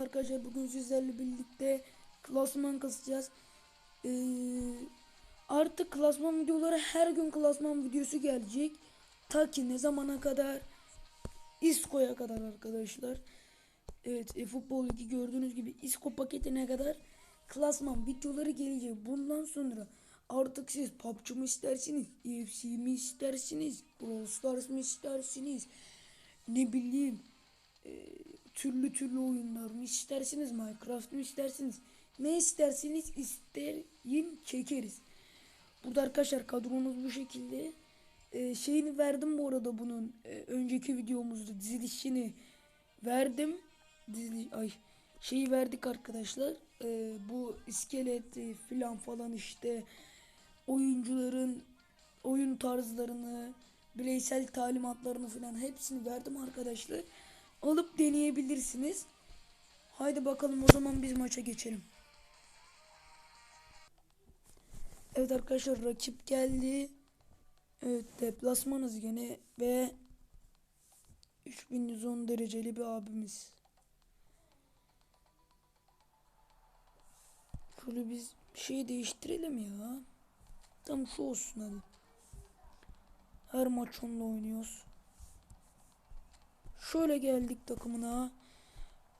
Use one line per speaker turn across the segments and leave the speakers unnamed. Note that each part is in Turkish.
Arkadaşlar bugün sizlerle birlikte klasman kasacağız. Ee, artık klasman videoları her gün klasman videosu gelecek. Ta ki ne zamana kadar? İsko'ya kadar arkadaşlar. Evet e, futbol 2 gördüğünüz gibi İsko paketine kadar klasman videoları gelecek. Bundan sonra artık siz PUBG mi istersiniz? UFC mi istersiniz? Brawl Stars mı istersiniz? Ne bileyim e, türlü türlü oyunlar mı istersiniz Minecraft mı istersiniz ne isterseniz isteyin çekeriz. Burada arkadaşlar kadromuz bu şekilde. Ee, şeyini verdim bu arada bunun e, önceki videomuzda dizilişini verdim. Dizili, ay şeyi verdik arkadaşlar. Ee, bu iskeleti filan falan işte oyuncuların oyun tarzlarını, bireysel talimatlarını falan hepsini verdim arkadaşlar. Alıp deneyebilirsiniz. Haydi bakalım o zaman biz maça geçelim. Evet arkadaşlar rakip geldi. Evet deplasmanız gene ve 3110 dereceli bir abimiz. Şöyle biz şey değiştirelim ya. Tam şu olsun hadi. Her maç onunla oynuyoruz. Şöyle geldik takımına.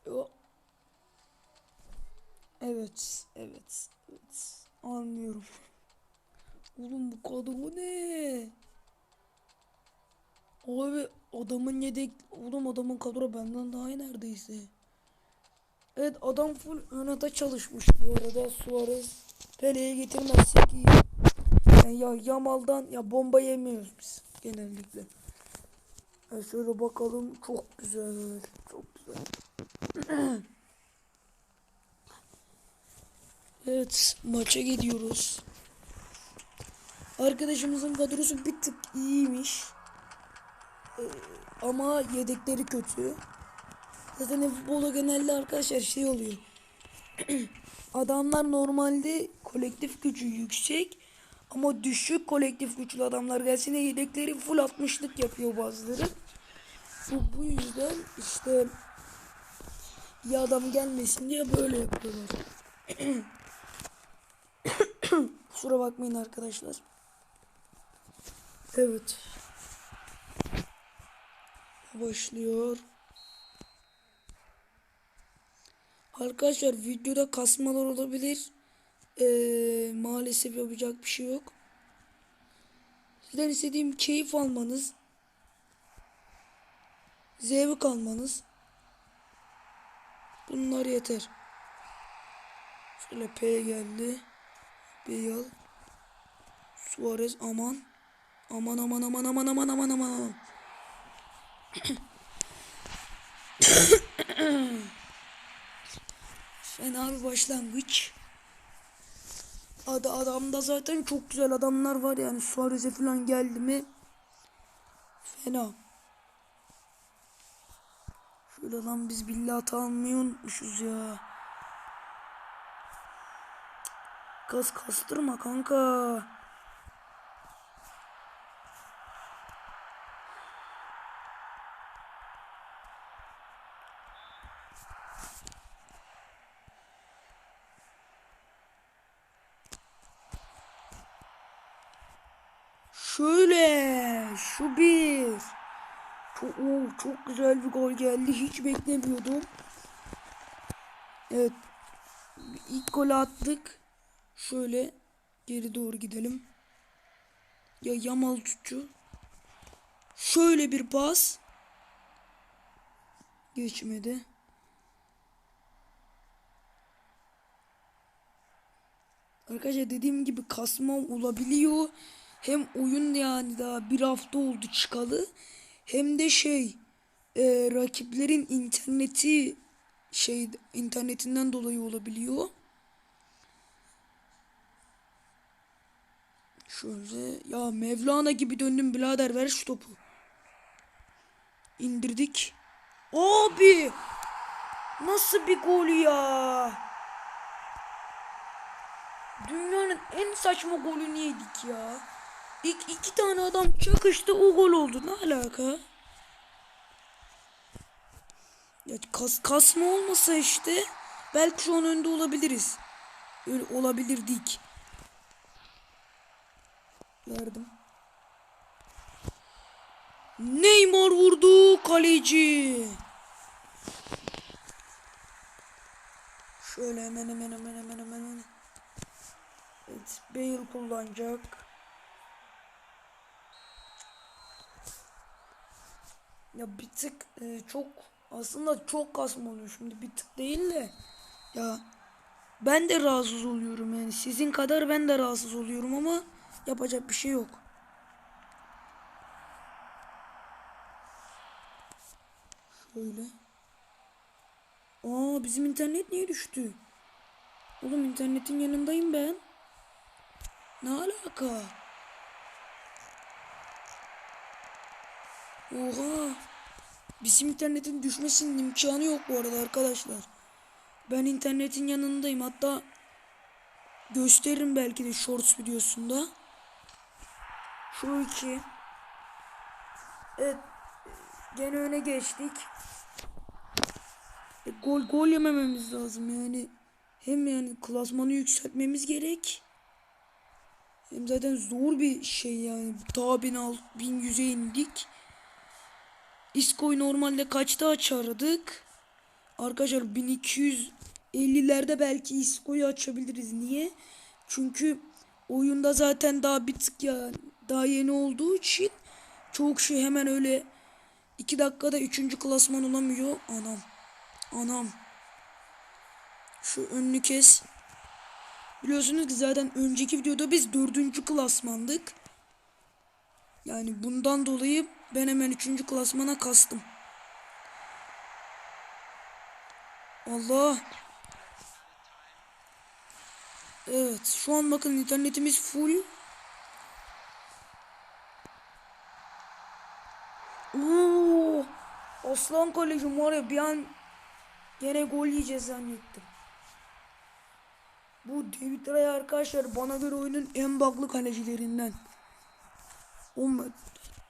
Yo. Evet, evet, evet. Anlıyorum. Oğlum bu kadro ne? Abi adamın yedek, oğlum adamın kadro benden daha iyi neredeyse. Evet adam full önata çalışmış bu arada Suarez Pele'ye getirmezsek iyi. Yani ya Yamal'dan ya bomba yemiyoruz biz genellikle. Şöyle bakalım çok güzel çok güzel. evet maça gidiyoruz. Arkadaşımızın kadrosu bir tık iyiymiş. Ee, ama yedekleri kötü. Zaten futbolda genelde arkadaşlar şey oluyor. Adamlar normalde kolektif gücü yüksek ama düşük kolektif güçlü adamlar gelsin de yedekleri full 60'lık yapıyor bazıları. Bu, bu yüzden işte ya adam gelmesin diye böyle yapıyorlar. Kusura bakmayın arkadaşlar. Evet. Başlıyor. Arkadaşlar videoda kasmalar olabilir. Ee, maalesef yapacak bir şey yok. Sizden istediğim keyif almanız, zevk almanız. Bunlar yeter. Şöyle P geldi. Beyal. Suarez aman. Aman aman aman aman aman aman aman. Fena bir başlangıç. Adı adamda zaten çok güzel adamlar var yani Suarez'e falan geldi mi fena. Şöyle lan biz billahi almayı unutmuşuz ya. Gaz kastırma kanka. Şöyle şu bir. Çok, güzel bir gol geldi. Hiç beklemiyordum. Evet. İlk gol attık. Şöyle geri doğru gidelim. Ya Yamal tutçu. Şöyle bir pas. Geçmedi. Arkadaşlar dediğim gibi kasma olabiliyor. Hem oyun yani daha bir hafta oldu çıkalı. Hem de şey e, rakiplerin interneti şey internetinden dolayı olabiliyor. Şöyle ya Mevlana gibi döndüm birader ver şu topu. İndirdik. Abi nasıl bir gol ya? Dünyanın en saçma golünü yedik ya. İlk iki tane adam çakıştı o gol oldu. Ne alaka? Ya kas, kasma olmasa işte belki şu an önde olabiliriz. Öyle olabilirdik. Verdim. Neymar vurdu kaleci. Şöyle hemen hemen hemen hemen hemen. hemen. Evet, Bale kullanacak. Ya bir tık e, çok aslında çok kasma oluyor şimdi bir tık değil de ya ben de rahatsız oluyorum yani sizin kadar ben de rahatsız oluyorum ama yapacak bir şey yok. Şöyle. Aa bizim internet niye düştü? Oğlum internetin yanındayım ben. Ne alaka? Oha. Bizim internetin düşmesinin imkanı yok bu arada arkadaşlar. Ben internetin yanındayım. Hatta gösteririm belki de shorts videosunda. Şu iki. Evet. Gene öne geçtik. E, gol gol yemememiz lazım yani. Hem yani klasmanı yükseltmemiz gerek. Hem zaten zor bir şey yani. Daha 1100'e indik. Isko'yu normalde kaçta açardık? Arkadaşlar 1250'lerde belki Isko'yu açabiliriz. Niye? Çünkü oyunda zaten daha bir tık ya daha yeni olduğu için çok şey hemen öyle 2 dakikada 3. klasman olamıyor. Anam. Anam. Şu önünü kes. Biliyorsunuz ki zaten önceki videoda biz dördüncü klasmandık. Yani bundan dolayı ben hemen üçüncü klasmana kastım. Allah. Evet şu an bakın internetimiz full. Oo, Aslan kalecim var ya bir an gene gol yiyeceğiz zannettim. Bu David Raya arkadaşlar bana göre oyunun en baklı kalecilerinden. Oğlum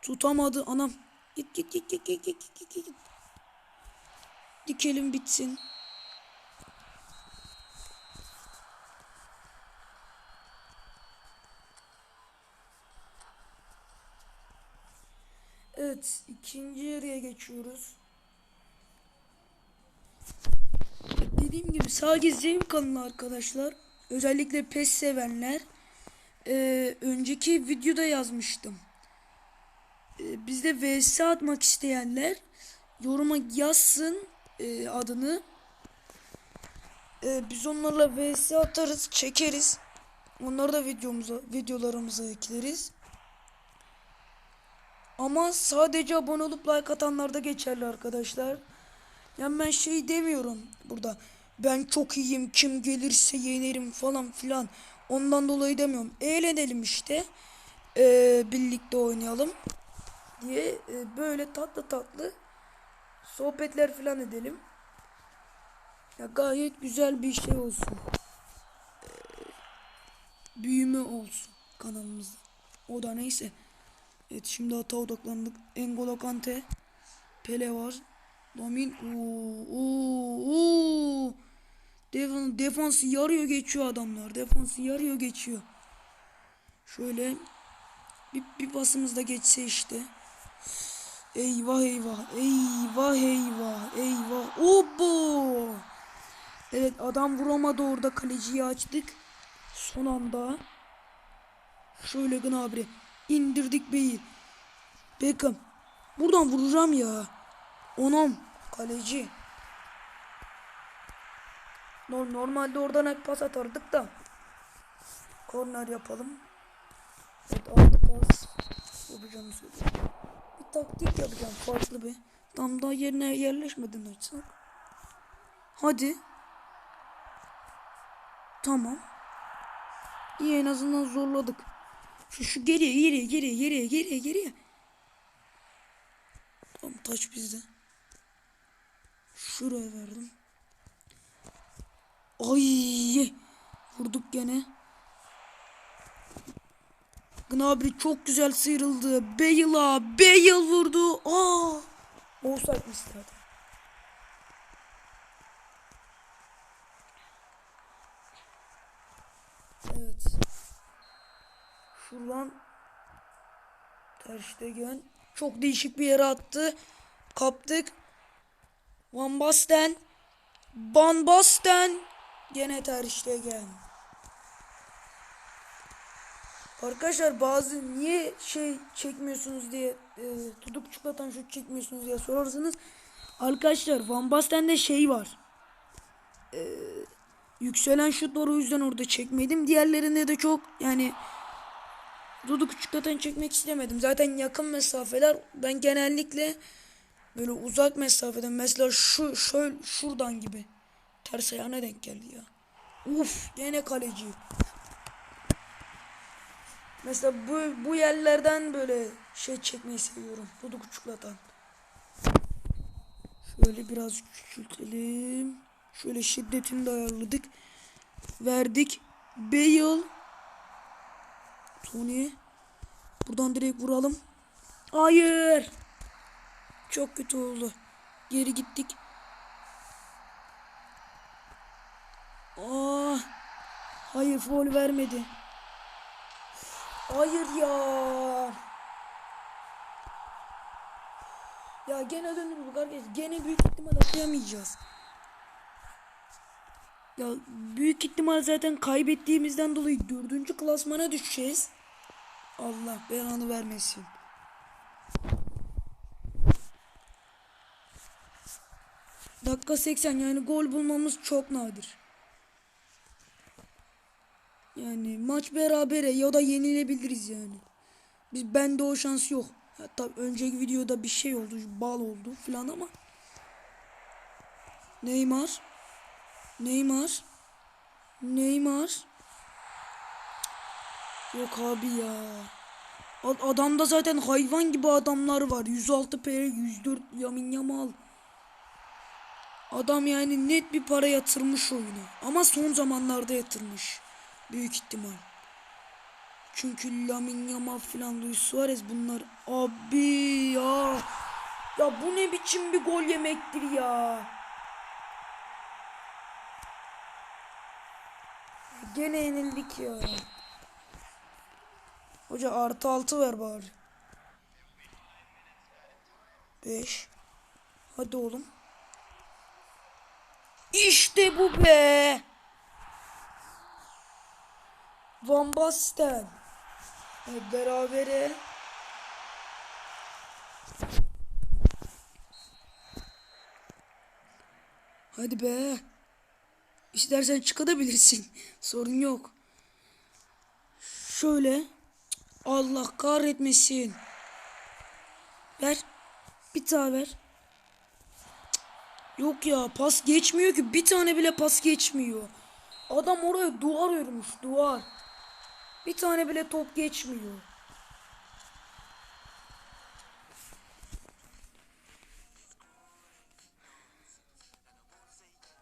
tutamadı anam. Git git git git git git git git. Dikelim bitsin. Evet ikinci yarıya geçiyoruz. Dediğim gibi sadece zevk alın arkadaşlar. Özellikle PES sevenler. Ee, önceki videoda yazmıştım. Ee, bizde vs atmak isteyenler yoruma yazsın e, adını. Ee, biz onlarla vs atarız, çekeriz. Onları da videomuza, videolarımıza ekleriz. Ama sadece abone olup like atanlarda geçerli arkadaşlar. Yani ben şey demiyorum burada. Ben çok iyiyim kim gelirse yenerim falan filan. Ondan dolayı demiyorum. Eğlenelim işte. Ee, birlikte oynayalım. Diye e, böyle tatlı tatlı sohbetler filan edelim. Ya gayet güzel bir şey olsun. Ee, büyüme olsun kanalımızda. O da neyse. Evet şimdi hata odaklandık. Engolo Kante. Pele var. Lamin. Oo, oo, oo. Defans, defansı yarıyor geçiyor adamlar. Defansı yarıyor geçiyor. Şöyle bir, bir basımız da geçse işte. Eyvah eyvah. Eyvah eyvah. Eyvah. Obo. Evet adam vuramadı orada kaleciyi açtık. Son anda. Şöyle Gnabry. indirdik beyi. Beckham. Buradan vuracağım ya. Onam. Kaleci. Nor- Normalde oradan hep pas atardık da. Korner yapalım. Evet aldı pas. Yapacağım söyleyeyim. Bir taktik yapacağım farklı bir. Tam daha yerine yerleşmeden açsak. Hadi. Tamam. İyi en azından zorladık. Şu, şu geriye geriye geriye geriye geriye geriye. Tamam taç bizde. Şuraya verdim. Ay vurduk gene. Gnabry çok güzel sıyrıldı. Bale'a. Bale vurdu. Aa! Offside'miş zaten. Evet. Şuradan Terstegen çok değişik bir yere attı. Kaptık. Van Basten Van Basten gene Terstegen. Arkadaşlar bazı niye şey çekmiyorsunuz diye e, tutup çikolatan şut çekmiyorsunuz diye sorarsanız arkadaşlar Van Basten'de şey var. E, yükselen şut var o yüzden orada çekmedim. Diğerlerinde de çok yani Dudu küçükten çekmek istemedim. Zaten yakın mesafeler ben genellikle böyle uzak mesafeden mesela şu şöyle şuradan gibi ters ayağına denk geldi ya. Uf gene kaleci. Mesela bu, bu yerlerden böyle şey çekmeyi seviyorum. Dudu küçüklatan. Şöyle biraz küçültelim. Şöyle şiddetini de ayarladık. Verdik. Bale. Tony. Buradan direkt vuralım. Hayır. Çok kötü oldu. Geri gittik. Aa, hayır foul vermedi. Hayır ya. Ya gene döndürdük arkadaşlar. Gene büyük ihtimal atayamayacağız. Ya büyük ihtimal zaten kaybettiğimizden dolayı dördüncü klasmana düşeceğiz. Allah belanı vermesin. Dakika 80 yani gol bulmamız çok nadir. Yani maç berabere ya da yenilebiliriz yani. Biz bende o şans yok. Tabii önceki videoda bir şey oldu, bal oldu falan ama. Neymar. Neymar. Neymar. Yok abi ya. Adamda zaten hayvan gibi adamlar var. 106 PR, 104 Yamin Yamal. Adam yani net bir para yatırmış oyuna. Ama son zamanlarda yatırmış. Büyük ihtimal. Çünkü Lamin Yamal falan Luis Suarez bunlar. Abi ya. Ya bu ne biçim bir gol yemektir ya. Gene yenildik ya. Hoca artı altı ver bari. Beş. Hadi oğlum. İşte bu be. Van Basten. Evet, berabere. Hadi be. İstersen çıkabilirsin. Sorun yok. Şöyle. Allah kahretmesin. Ver. Bir tane ver. Yok ya pas geçmiyor ki. Bir tane bile pas geçmiyor. Adam oraya duvar örmüş duvar. Bir tane bile top geçmiyor.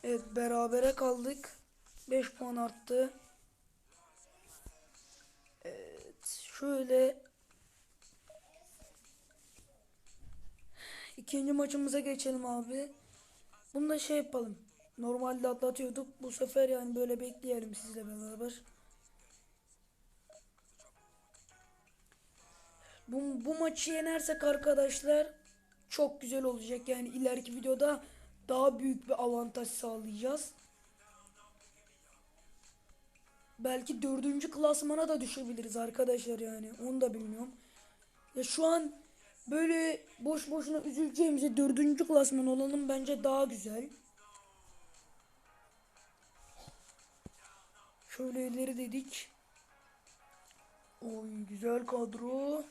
Evet berabere kaldık. 5 puan arttı. Evet şöyle ikinci maçımıza geçelim abi. Bunu da şey yapalım. Normalde atlatıyorduk. Bu sefer yani böyle bekleyelim sizle beraber. Bu, bu maçı yenersek arkadaşlar çok güzel olacak. Yani ileriki videoda daha büyük bir avantaj sağlayacağız. Belki dördüncü klasmana da düşebiliriz arkadaşlar yani. Onu da bilmiyorum. Ya şu an böyle boş boşuna üzüleceğimize dördüncü klasman olalım bence daha güzel. Şöyle ileri dedik. Oy güzel kadro.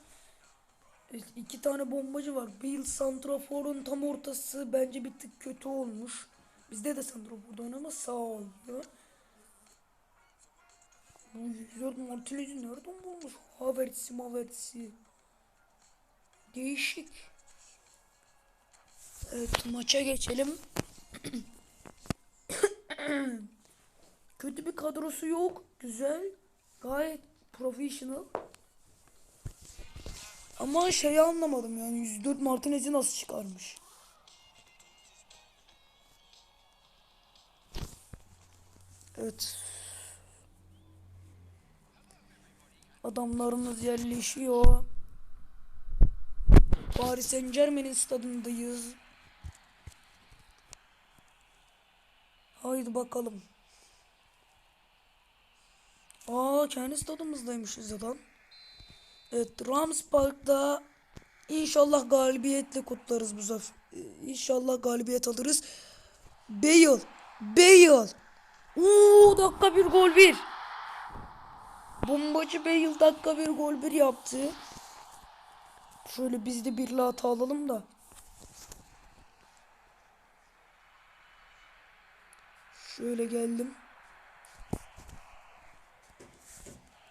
İki tane bombacı var. Bill Santrafor'un tam ortası bence bir tık kötü olmuş. Bizde de Santrafor'da oynama sağ oluyor. Bu 104 Martinez'i nereden bulmuş? Havertz'i Havertz'i. Değişik. Evet maça geçelim. Kötü bir kadrosu yok. Güzel. Gayet professional. Ama şeyi anlamadım yani 104 Martinez'i nasıl çıkarmış? Evet. Adamlarımız yerleşiyor. Paris Saint Germain'in stadındayız. Haydi bakalım. Aa kendi stadımızdaymışız zaten. Evet Rams inşallah galibiyetle kutlarız bu zafer. İnşallah galibiyet alırız. Bale. Bale. Uuu dakika bir gol bir. Bombacı Bale dakika bir gol bir yaptı. Şöyle biz de bir hata alalım da. Şöyle geldim.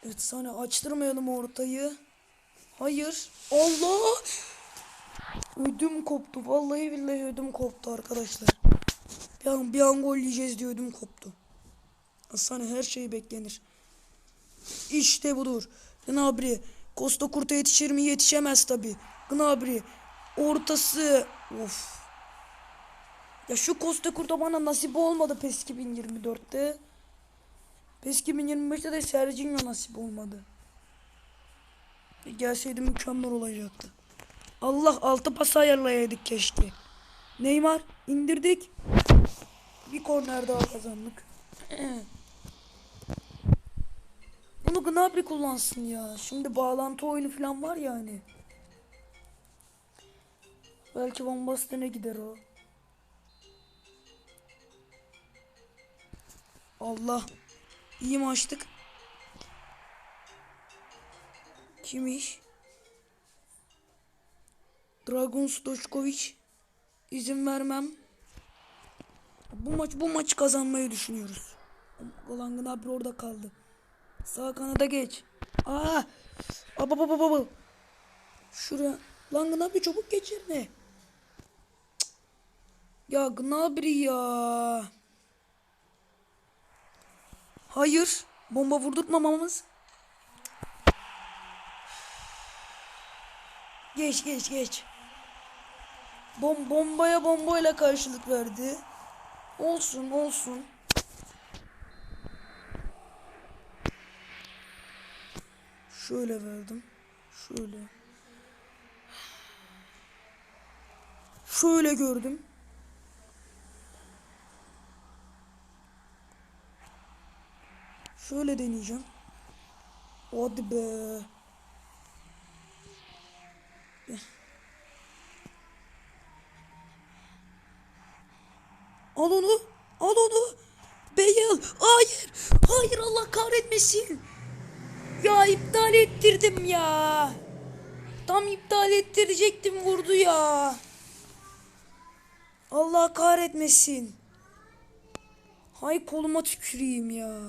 Evet sana açtırmayalım ortayı. Hayır. Allah! Ödüm koptu. Vallahi billahi ödüm koptu arkadaşlar. Bir an, bir an gol yiyeceğiz diye ödüm koptu. Sana her şey beklenir. İşte budur. Gnabry. Costa Kurt'a yetişir mi? Yetişemez tabi. Gnabry. Ortası. Of. Ya şu Costa Kurt'a bana nasip olmadı PES 2024'te. PES 2025'te de Serginho nasip olmadı. Gelseydi mükemmel olacaktı. Allah altı pas ayarlayaydık keşke. Neymar indirdik. Bir korner daha kazandık. Bunu Gnabry kullansın ya. Şimdi bağlantı oyunu falan var ya hani. Belki Van Basten'e gider o. Allah. İyi mi Kimmiş? Dragon Stoçkovic. İzin vermem. Bu maç bu maçı kazanmayı düşünüyoruz. Golan Gnabry orada kaldı. Sağ kanada geç. Aa! Baba baba baba. Şuraya. Lan Gnabry çabuk geçirme. Cık. Ya Gnabry ya. Hayır. Bomba vurdurtmamamız. Geç geç geç. Bom bombaya bombayla karşılık verdi. Olsun olsun. Şöyle verdim. Şöyle. Şöyle gördüm. Şöyle deneyeceğim. Hadi be. Al onu. Al onu. Beyal. Hayır. Hayır Allah kahretmesin. Ya iptal ya. Tam iptal ettirecektim vurdu ya. Allah kahretmesin. Hay koluma tüküreyim ya.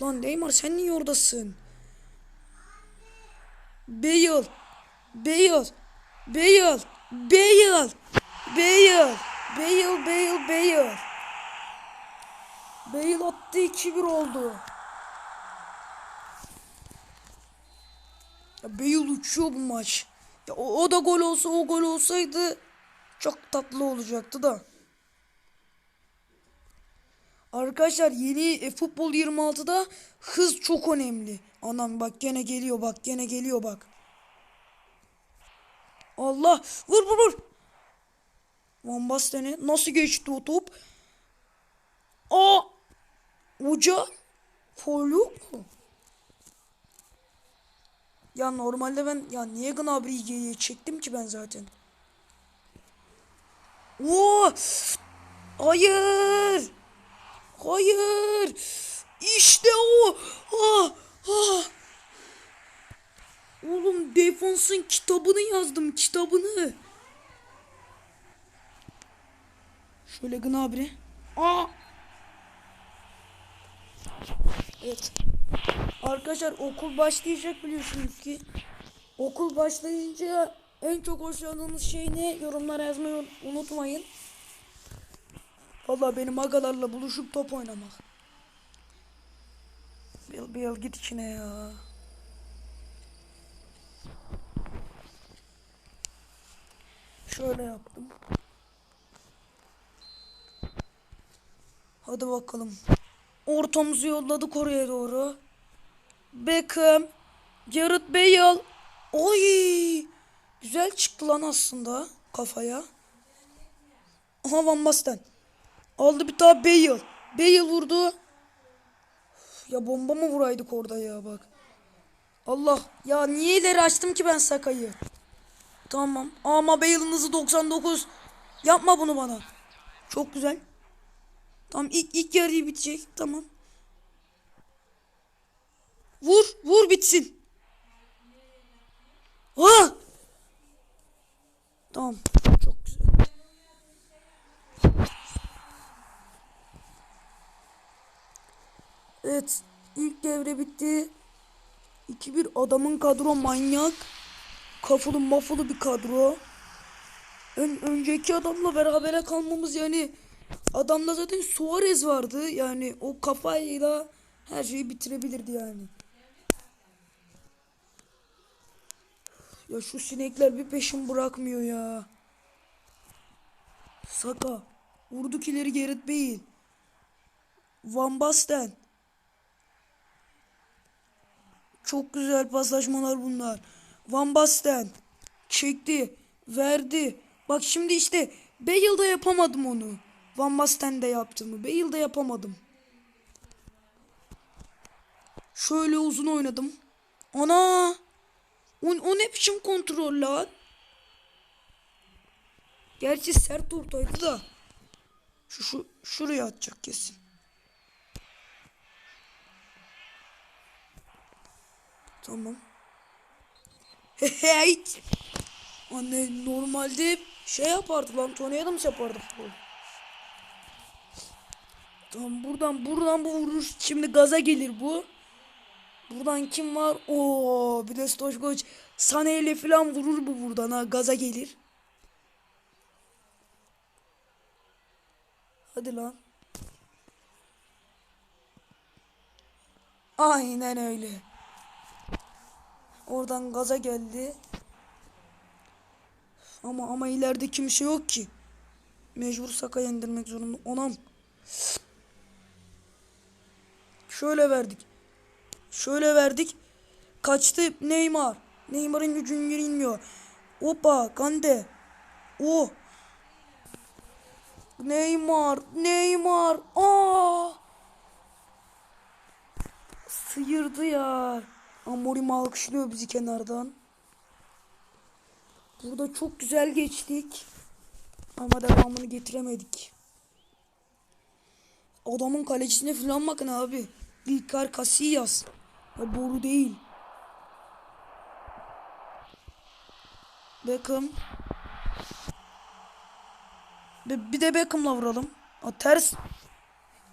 Lan Neymar sen niye oradasın? Bale. Bale. Bale. Bale. Bale. Bale, Bale, Bale. Bale attı 2-1 oldu. Ya Bale uçuyor bu maç. Ya o, o da gol olsa o gol olsaydı çok tatlı olacaktı da. Arkadaşlar yeni e, futbol 26'da hız çok önemli. Anam bak gene geliyor bak gene geliyor bak. Allah vur vur vur. Van Basten'e nasıl geçti o top? Aa! Hoca foul mu? Ya normalde ben ya niye Gnabry'i geriye çektim ki ben zaten? Oo! Hayır! Hayır! İşte o! Ah! Ah! Oğlum defansın kitabını yazdım kitabını. Şöyle Gnabry. Aa! Evet. Arkadaşlar okul başlayacak biliyorsunuz ki. Okul başlayınca en çok hoşlandığınız şey ne? Yorumlara yazmayı unutmayın. Vallahi benim agalarla buluşup top oynamak. Bil bil git içine ya. Şöyle yaptım. Hadi bakalım. Ortamızı yolladık oraya doğru. Beckham. Gareth Bale. Oy! Güzel çıktı lan aslında kafaya. Aha Van Basten. Aldı bir daha Bale. Bale vurdu. Ya bomba mı vuraydık orada ya bak. Allah ya niye ileri açtım ki ben Saka'yı? Tamam ama Bale'ın hızı 99. Yapma bunu bana. Çok güzel. Tamam ilk, ilk yarıyı bitecek. Tamam. Vur vur bitsin. Ah! Tamam. Çok güzel. Evet. ilk devre bitti. 2-1 adamın kadro manyak. Kafalı mafalı bir kadro. Ön, önceki adamla berabere kalmamız yani adamda zaten Suarez vardı. Yani o kafayla her şeyi bitirebilirdi yani. Ya şu sinekler bir peşin bırakmıyor ya. Saka. Vurduk ileri Gerrit Bale. Van Basten. Çok güzel paslaşmalar bunlar. Van Basten. Çekti. Verdi. Bak şimdi işte Bale'da yapamadım onu. Van Basten'de yaptığımı. Bale'da yapamadım. Şöyle uzun oynadım. Ana! O, o ne biçim kontrol lan? Gerçi sert ortaydı da. Şu, şu şuraya atacak kesin. Tamam. Hiç. Anne normalde şey yapardı lan Tony Adams yapardı bu. Tamam buradan buradan bu vuruş şimdi gaza gelir bu. Buradan kim var? Oo bir de Stoşkoç Sane ile falan vurur bu buradan ha gaza gelir. Hadi lan. Aynen öyle. Oradan gaza geldi. Ama ama ileride kimse yok ki. Mecbur Saka'ya indirmek zorunda. Onam. Şöyle verdik. Şöyle verdik. Kaçtı Neymar. Neymar'ın gücünü inmiyor. Hoppa Kante. O. Neymar. Neymar. Aa! Sıyırdı ya. Amorim alkışlıyor bizi kenardan. Burada çok güzel geçtik. Ama devamını getiremedik. Adamın kalecisine falan bakın abi. İlkar Casillas. Ya boru değil. Beckham. Bir bir de Beckham'la vuralım. A, ters.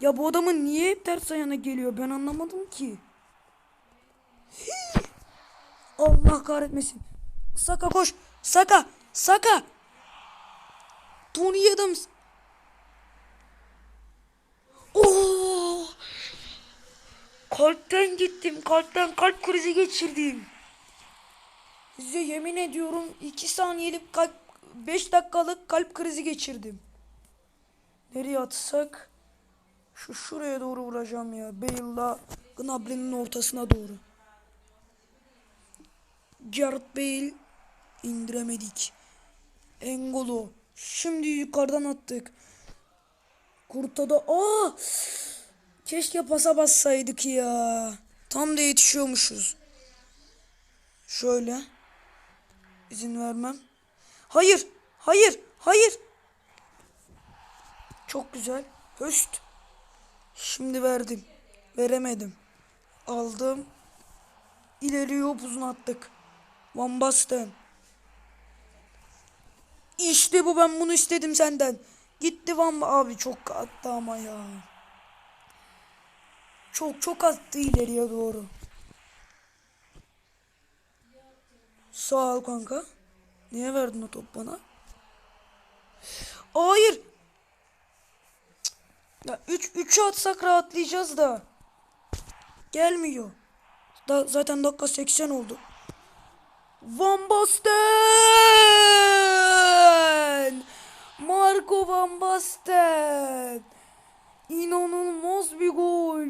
Ya bu adamın niye hep ters ayağına geliyor ben anlamadım ki. Allah kahretmesin. Saka koş. Saka. Saka. Tony Adams. Oo! Kalpten gittim. Kalpten kalp krizi geçirdim. Size yemin ediyorum 2 saniyelik kalp 5 dakikalık kalp krizi geçirdim. Nereye atsak? Şu şuraya doğru vuracağım ya. Bale'la Gnabry'nin ortasına doğru. Gareth Bale indiremedik. Engolo. Şimdi yukarıdan attık. Kurtada aa keşke pasa bassaydık ya. Tam da yetişiyormuşuz. Şöyle. İzin vermem. Hayır. Hayır. Hayır. Çok güzel. Höst. Şimdi verdim. Veremedim. Aldım. İleriye uzun attık. Van Basten. İşte bu ben bunu istedim senden. Gitti Van abi çok attı ama ya. Çok çok attı ileriye doğru. Sağ ol kanka. Niye verdin o top bana? Hayır. Ya 3 3 atsak rahatlayacağız da. Gelmiyor. Da, zaten dakika 80 oldu. Van Basten! Marco Van Basten! İnanılmaz bir gol.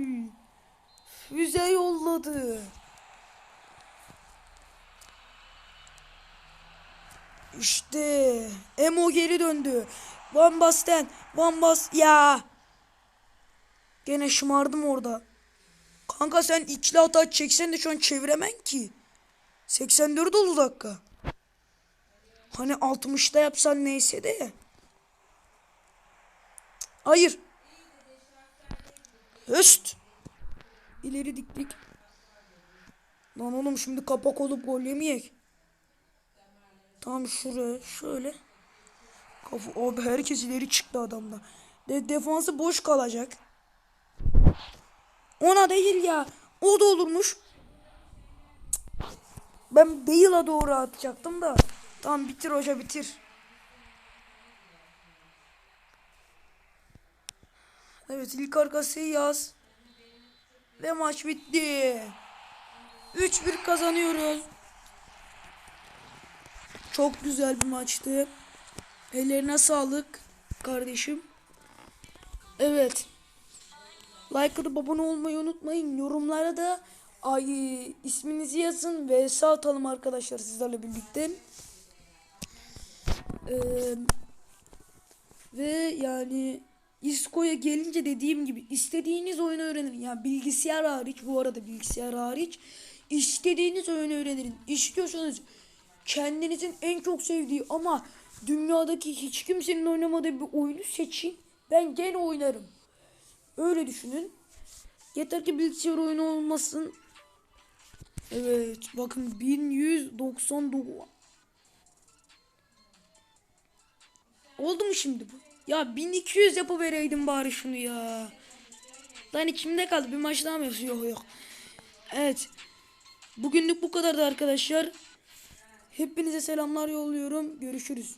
Füze yolladı. İşte Emo geri döndü. Van Basten, Van Bas ya. Gene şımardım orada. Kanka sen ikili hata çeksen de şu an çeviremen ki. 84 oldu dakika. Hani 60'da yapsan neyse de. Hayır. Höst. İleri diktik. Lan oğlum şimdi kapak olup gol yemeyek. Tam şuraya şöyle. Kafa, abi herkes ileri çıktı adamda. De, defansı boş kalacak. Ona değil ya. O da olurmuş. Ben Bale'a doğru atacaktım da. Tamam bitir hoca bitir. Evet ilk arkası yaz. Ve maç bitti. 3-1 kazanıyoruz. Çok güzel bir maçtı. Ellerine sağlık kardeşim. Evet. Like atıp abone olmayı unutmayın. Yorumlara da ay, isminizi yazın ve sağ atalım arkadaşlar sizlerle birlikte. Ee, ve yani İsko'ya gelince dediğim gibi istediğiniz oyunu öğrenin. Yani bilgisayar hariç bu arada bilgisayar hariç istediğiniz oyunu öğrenin. İstiyorsanız kendinizin en çok sevdiği ama dünyadaki hiç kimsenin oynamadığı bir oyunu seçin. Ben gene oynarım. Öyle düşünün. Yeter ki bilgisayar oyunu olmasın. Evet bakın 1199. Oldu mu şimdi bu? Ya 1200 yapıvereydim bari şunu ya. Lan içimde kaldı bir maç daha mı? Yok yok. Evet. Bugünlük bu kadardı arkadaşlar. Hepinize selamlar yolluyorum. Görüşürüz.